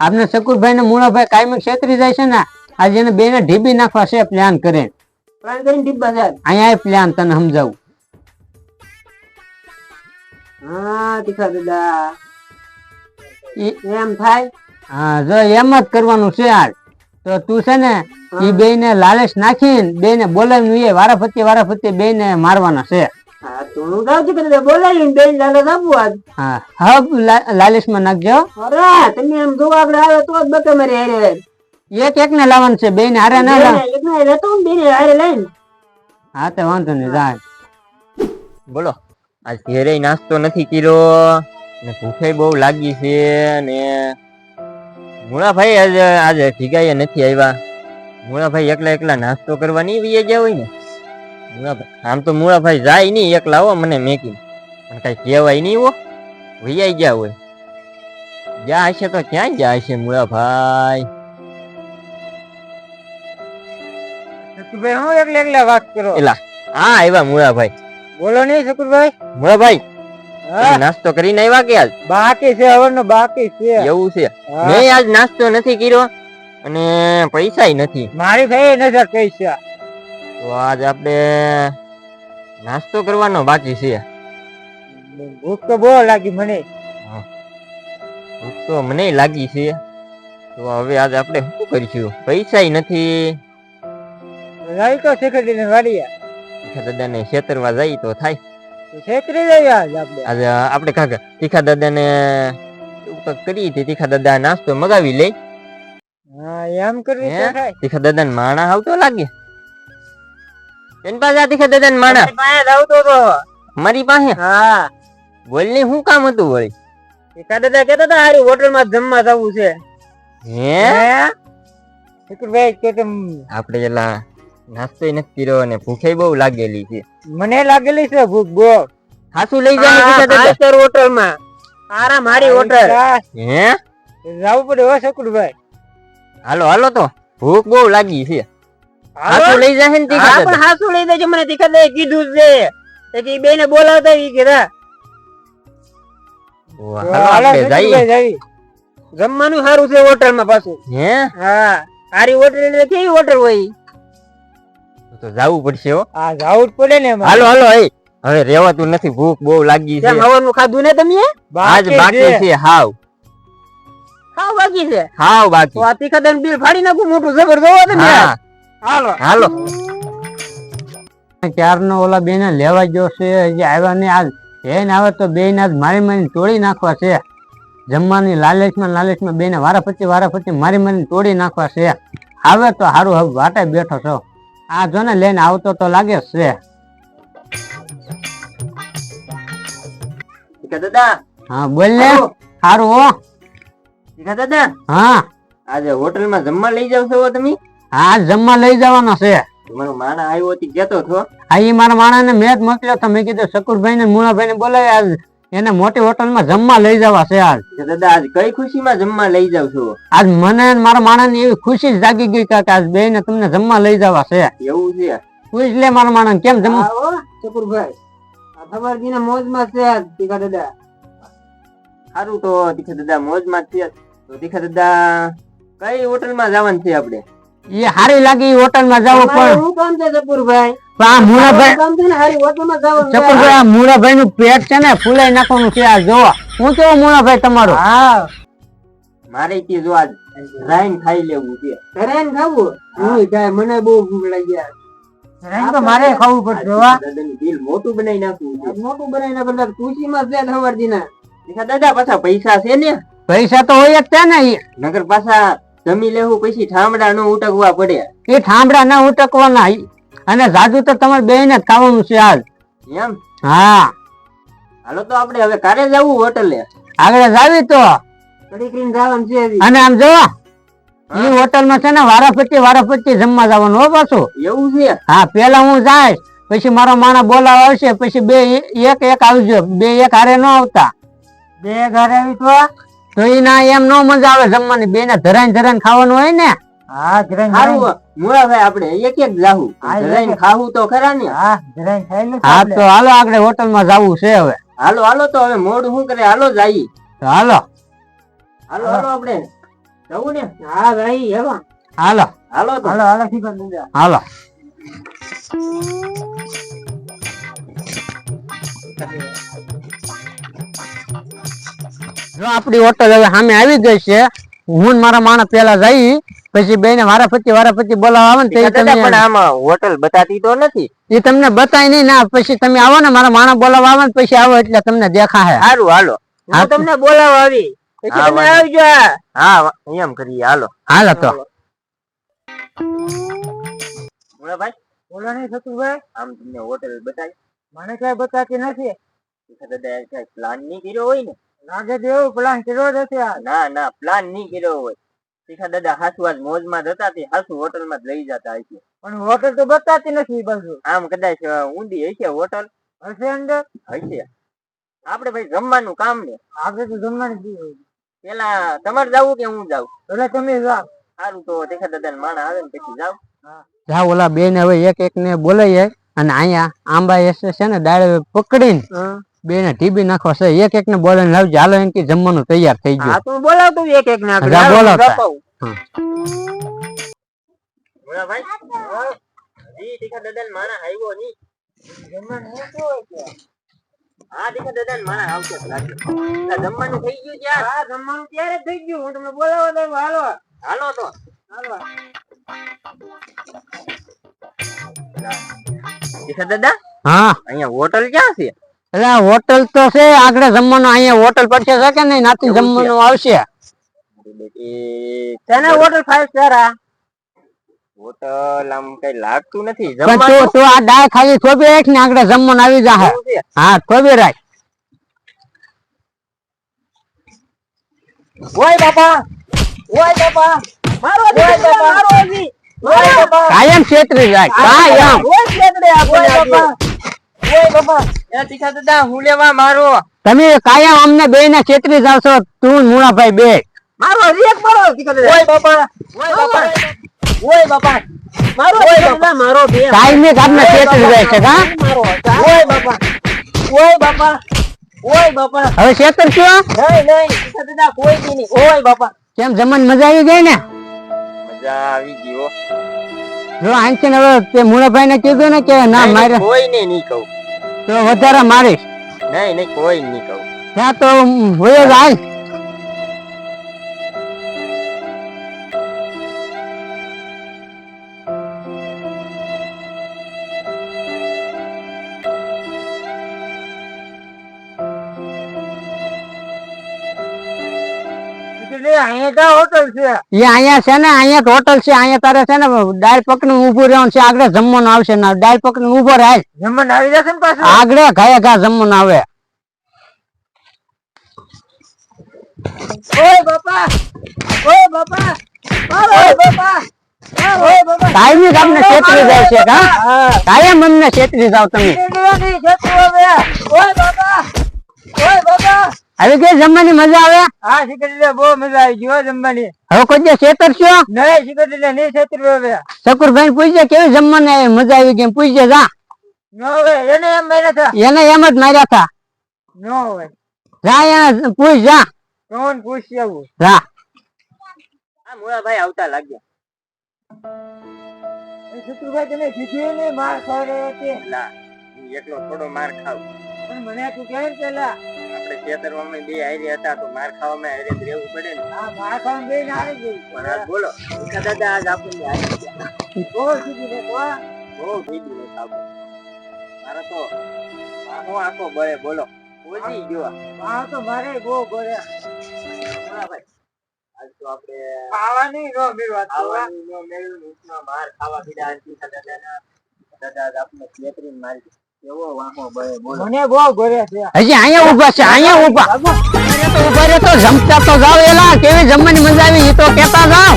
આપને શકુરભાઈ ને મુળાભાઈ કાયમી છેતરી જાય છે ને આજે એને બેને ઢીબી નાખવા છે પ્લાન કરે પ્લાન કરીને અહીંયા પ્લાન તને સમજાવું. હા તીખા દાદા. એમ થાય? હા જો એમ જ કરવાનું છે આજ તો તું છે ને એ બે ને લાલચ નાખીને બે ને બોલાવીને વારાફરતી વારાફરતી બે ને મારવાના છે. હા તો હું ગાવ તીખા દાદા બોલાવીને બેન લાલચ આપું આજ હા હબ લાલચમાં નાખજો. અરે તમે એમ જો આગળ આવે તો જ બકે મારી હારે એક એક ને લાવવાનું છે બે ને હારે ના લાવ. એક ના રહેતો ને બેને હારે લઈને. હા તો વાંધો નહીં જાય બોલો આજ ઘેરે નાસ્તો નથી કર્યો ને ભૂખે બહુ લાગી છે ને મુળાભાઈ આજે આજે ભીગાએ નથી આવ્યા. મુળાભાઈ એકલા એકલા નાસ્તો કરવા નહીં વીએ ગયા હોય ને? મુળાભાઈ આમ તો મુળાભાઈ જાય નહીં એકલા હો મને મેકી પણ કઈ કહેવાય નહીં હો. વૈયાઈ ગયા હોય. ગયા હશે તો ક્યાં ગયા હશે મુળાભાઈ હું એકલા એકલા વાત કરો? એલા હા આવ્યા મુળાભાઈ બોલો નહીં શકુરભાઈ મુળાભાઈ નાસ્તો કરીને આવ્યા કે આજ? બાકી છે હવરનો બાકી છે. એવું છે. મેં આજ નાસ્તો નથી કર્યો અને પૈસા નથી. મારી ભાઈ નજર પૈસા તો આજ આપણે નાસ્તો કરવાનો બાકી છે. ભૂખ તો બહુ લાગી મને. ભૂખ તો મને લાગી છે. તો હવે આજ આપણે શું કરીશું? પૈસા નથી. લાવી તો વાડીયા તીખા દાદાને ખેતરમાં જાય તો થાય. છેતરી જાય આજ આપણે. આજે આપણે કાકા તીખા દાદા ને કરી હતી. તીખા દાદા નાસ્તો મગાવી લે હા એમ કરવી હે? દાદા ને તીખા માણા આવતો લાગે. એની પાસે આ તીખા દાદાને માણા પાસે લાવતો તો મારી પાસે? હા. બોલની શું કામ હતું વળી? એકા દાદા કહેતા હતા હારી હોટલમાં જમવા જવું છે. હે? શકુરભાઈ કે તમ આપણે પેલા નાસ્તો નથી કર્યો અને ભૂખે બહુ લાગેલી છે. મને લાગેલી છે ભૂખ બહુ હાસુ લઈ જાય હોટલમાં આરામ હારી હોટલ. હે? જવું પડે હો શકુરભાઈ. હાલો હાલો તો. ભૂખ બહુ લાગી છે. હાસુ લઈ જાય ને તીખા પણ હાસુ લઈ દેજો મને તીખા દે કીધું છે. તો કે બેને બોલાવતા ઈ કીધા હાલો જમવાનું સારું છે હોટલમાં પાછું. હે? હા સારી હોટલ એટલે કેવી હોટલ હોય? તો જાવું પડશે હો. હા જવું જ પડે ને હાલો હાલો એ હવે રેવાતું નથી ભૂખ બહુ લાગી છે. હવાનું ખાધું ને તમે? આજ બાકી છે. હાવ. હાવ બાકી છે? હાવ તો બાકી આ તીખા બિલ ફાડી નાખું મોટું જબર જોવો તમે. હાલો. હાલો. ચારનો ઓલા બે ને લેવા ગયો છે હજી આવ્યા નહીં આજ એને આવે તો બે ને આજ મારી મારીને તોડી નાખવા છે. જમવાની લાલચમાં લાલચમાં બે ને વારાફરતી વારાફરતી મારી મારીને તોડી નાખવા છે. આવે તો હારું હવે વાટે બેઠો છો. આ જો ને લઈને આવતો તો લાગે જ છે. દાદા. હા બોલ ને. હારું હો. દાદા. હા. આજે હોટલમાં જમવા લઈ જાવ છો તમે? હા જમવા લઈ જવાનો છે. તમારો માણા આવ્યો હતી કેતો છો આ ઈ મારા માણસને મેં જ મોકલ્યો. તો મેં કીધું શકુરભાઈ ને મુળાભાઈ ને બોલાવી આજ એને મોટી હોટલમાં જમવા લઈ જવા છે આજ. દાદા આજ કઈ ખુશીમાં જમવા લઈ જાવ છો? આજ મને મારા માણસની એવી ખુશી જાગી ગઈ કે આજ બે ને તમને જમવા લઈ જવા છે. એવું છે? પૂછ લે મારા માણસ કેમ જમવા? શકુરભાઈ. ખબરજી ને મોજમાં છે તીખા દાદા. સારું તો તીખા દાદા મોજમાં છે તો તીખા દાદા કઈ હોટલમાં જવાનું છે આપણે? એ હારી લાગી હોટલમાં જવું પણ. શું કામ છે શકુરભાઈ આ મુળાભાઈ કામ છે ને પેટ છે ને ફૂલાઈ નાખવાનું છે આ જોવો. હું કેવો મુળાભાઈ તમારો? હા. મારે તે જો આજ રાઈન ખાઈ લેવું છે. રાઈન ખાવું? હું. જાય મને બહુ ભૂખ લાગી યાર રાઈન તો મારે ખાવું પડશે વા બિલ મોટું બનાવી નાખવું છે. મોટું બનાવી બધા ખુશી માં છે ખબરજી દીના દાદા પાછા પૈસા છે ને? પૈસા તો હોય જ છે ને નગર પાછા જમી લેવું પછી ઠામડા નો ઉટકવા પડે. એ ઠામડા ના ઉટકવાના અને જાદુ તો તમારે બે ને ખાવાનું છે આજ એમ? હા. હાલો તો આપણે હવે કારે જવું હોટલે. આગળ જાવી તો. કડી જવાનું છે અને આમ જો એ હોટલમાં છે ને વારાફરતી વારાફરતી જમવા જવાનું હો પાછું. એવું છે? હા પેલા હું જાય પછી મારો માણસ બોલાવા આવશે પછી બે એક એક આવજો. બે એક હારે ન આવતા. બે ઘરે આવી તો? તો એના એમ નો મજા આવે જમવાની. બે ને ધરાઈને ધરાઈને ખાવાનું હોય ને. હા સારું આપણે એક એક જાહું. ખાવું તો ખરા ને. હા જરાય ખાઈ લે હા તો હાલો આગળ હોટલમાં જાવું છે હવે. હાલો હાલો તો હવે મોડ શું કરે હાલો જઈએ તો હાલો. હાલો હાલો આપણે. જવું ને? હા ભાઈ હેલો. હાલો. હાલો તો. હાલો હાલો શીખો દાદા હાલો. જો આપણી હોટલ હવે સામે આવી ગઈ છે હું ને મારા માણસ પેલા જઈ પછી બેને વારાફરતી વારાફરતી બોલાવા આવે ને તો ઈ દાદા પણ તમે આમાં હોટલ બતાતી તો નથી. એ તમને બતાય નહીં ના પછી તમે આવો ને મારા માણસ બોલાવા આવે ને પછી આવો એટલે તમને દેખાશે. સારું હાલો. હા, તમને બોલાવવા આવી. પછી તમે આવજો હા એમ કરીએ હાલો. હાલો તો. ભાઈ. બોલો નહીં થતું ભાઈ. આમ તમને હોટલ બતાવી મને કઈ બતાતી નથી. દાદા કઈ પ્લાન નહીં કર્યો હોય ને. લાગે તો એવું પ્લાન કર્યો નથી આ. ના ના પ્લાન નહીં કર્યો હોય. શીખા દાદા હાસુ આજ મોજમાં જતા તે હાસુ હોટલમાં જ લઈ જતા હશે. પણ હોટલ તો બતાતી નથી બાજુ આમ કદાચ ઊંડી ઊંધી હશે હોટલ? હશે અંદર? હશે. આપણે ભાઈ જમવાનું કામ ને આગળ તો જમવાનું જ પેલા તમારે જાવું કે હું જાઉં? એટલે તમે જાઓ. સારું તો દેખા દાદા માણા આવે ને પછી જાવ જા ઓલા બેન હવે એક એક ને બોલાઈએ અને અહીંયા આંબા એસે છે ને ડાળે પકડીને બે ને ટીબી નાખો છે. એક એક ને બોલાવીને લાવજો. હાલો એમ કે જમવાનું તૈયાર થઈ ગયું. તું તો બોલાવતો એક એક ને બોલાવતા. જમવાનું થઈ ગયું ત્યાં હા જમવાનું ત્યારે થઈ ગયું. હું તમને બોલાવવા દઉં હાલો. હાલો તો. હાલો. દાદા હા. અહીંયા હોટલ ક્યાં છે? એટલે હોટલ તો છે આગળ જમવાનું અહીંયા હોટલ પડશે છે કે નહીં? નાતી જમવાનું આવશે. તેને હોટલ ફાઈવ સ્ટાર આ. હોટલ આમ કઈ લાગતું નથી. તું તું આ ડાળ ખાલી થોભી રાખ ને આગળ જમવાનું આવી જાહે હા થોભી રાખ. ઓય બાપા! ઓય બાપા! મારો મારો ઓય બાપા! કાયમ છેતરી રાખ. કાયમ. ઓય છેતરે ઓય બાપા! તમે કાયા અમને બે ના છેતરી જાવ છો તું ને મુણાભાઈ બે. મારો હજી એક મારો ઓય બાપા ઓય બાપા ઓય બાપા મારો ઓય બાપા મારો બે. કાયમી આપને છેતરી જાય છે કા? ઓય બાપા ઓય બાપા ઓય બાપા હવે છેતર છો? નહીં નહીં દાદા કોઈ નહીં. ઓય બાપા કેમ જમન મજા આવી ગઈ ને? મજા આવી ગયો જો આંચન હવે તે મુણાભાઈ ને કીધું ને કે ના મારે કોઈ ને નહીં કહું. તો વધારે મારીશ. નહીં નહીં કોઈ નહીં કહું. ત્યાં તો હોય જ અહીંયા હોટલ છે? એ અહીંયા છે ને અહીંયા હોટલ છે. અહીંયા તારે છે ને ડાળ પકડીને ઊભું રહેવાનું છે. આગળ જમવાનું આવશે ને. ડાળ પકડીને ઊભો રહે જમવાનું આવી જશે ને પાછું? આગળ ઘાય ઘા જમવાનું આવે. ઓય બાપા! ઓય બાપા! ઓય બાપા! કાયમી જ છેતરી જાય છે હા? કાયમ અમને છેતરી જાવ તમે. ઓય બાપા! ઓય બાપા! આવી કે જમવાની મજા આવે? હા સિકરી બહુ મજા આવી ગયો જમવાની. હવે કોઈ છેતર છો? નહીં સિકરી નહીં છેતર હવે. શકુરભાઈ પૂછજે કેવી જમવાની આવી? મજા આવી ગઈ? પૂછજે જા. ન હવે એને એમ મેને થા એને એમ જ માર્યા હતા. ન હવે જા એને પૂછ જા. કોણ પૂછી આવું? જા. આ મુળાભાઈ આવતા લાગ્યા. શત્રુભાઈ તમે કીધું ને માર ખાડે તે ના એકલો થોડો માર ખાવ પણ મને તું કહે પેલા. ખેતરમાં બે હારે હતા તો માર ખાવામાં હારે જ રહેવું પડે ને. આ માર ખાવા બે ને આવી પણ આજ બોલો. દાદા આજ આપણને હારી ગયા. બહુ સીધી ને બહુ ભીગી ને ખાવું મારે તો આખો આખો બળે બોલો. ઓછી ગયો આ તો મારે બહુ ગોળ્યા મુળાભાઈ આજ તો આપણે ખાવાની નો મેળવા ખાવાનું ન મેળવ્યું માર ખાવા પીડા દાદા આજ આપણને મારી મને બહુ છે. હજી અહીંયા ઊભા છે અહીંયા ઊભા ઊભા રહે તો જમતા તો જાવ એલા કેવી જમવાની મજા આવી એ તો કેતા જાવ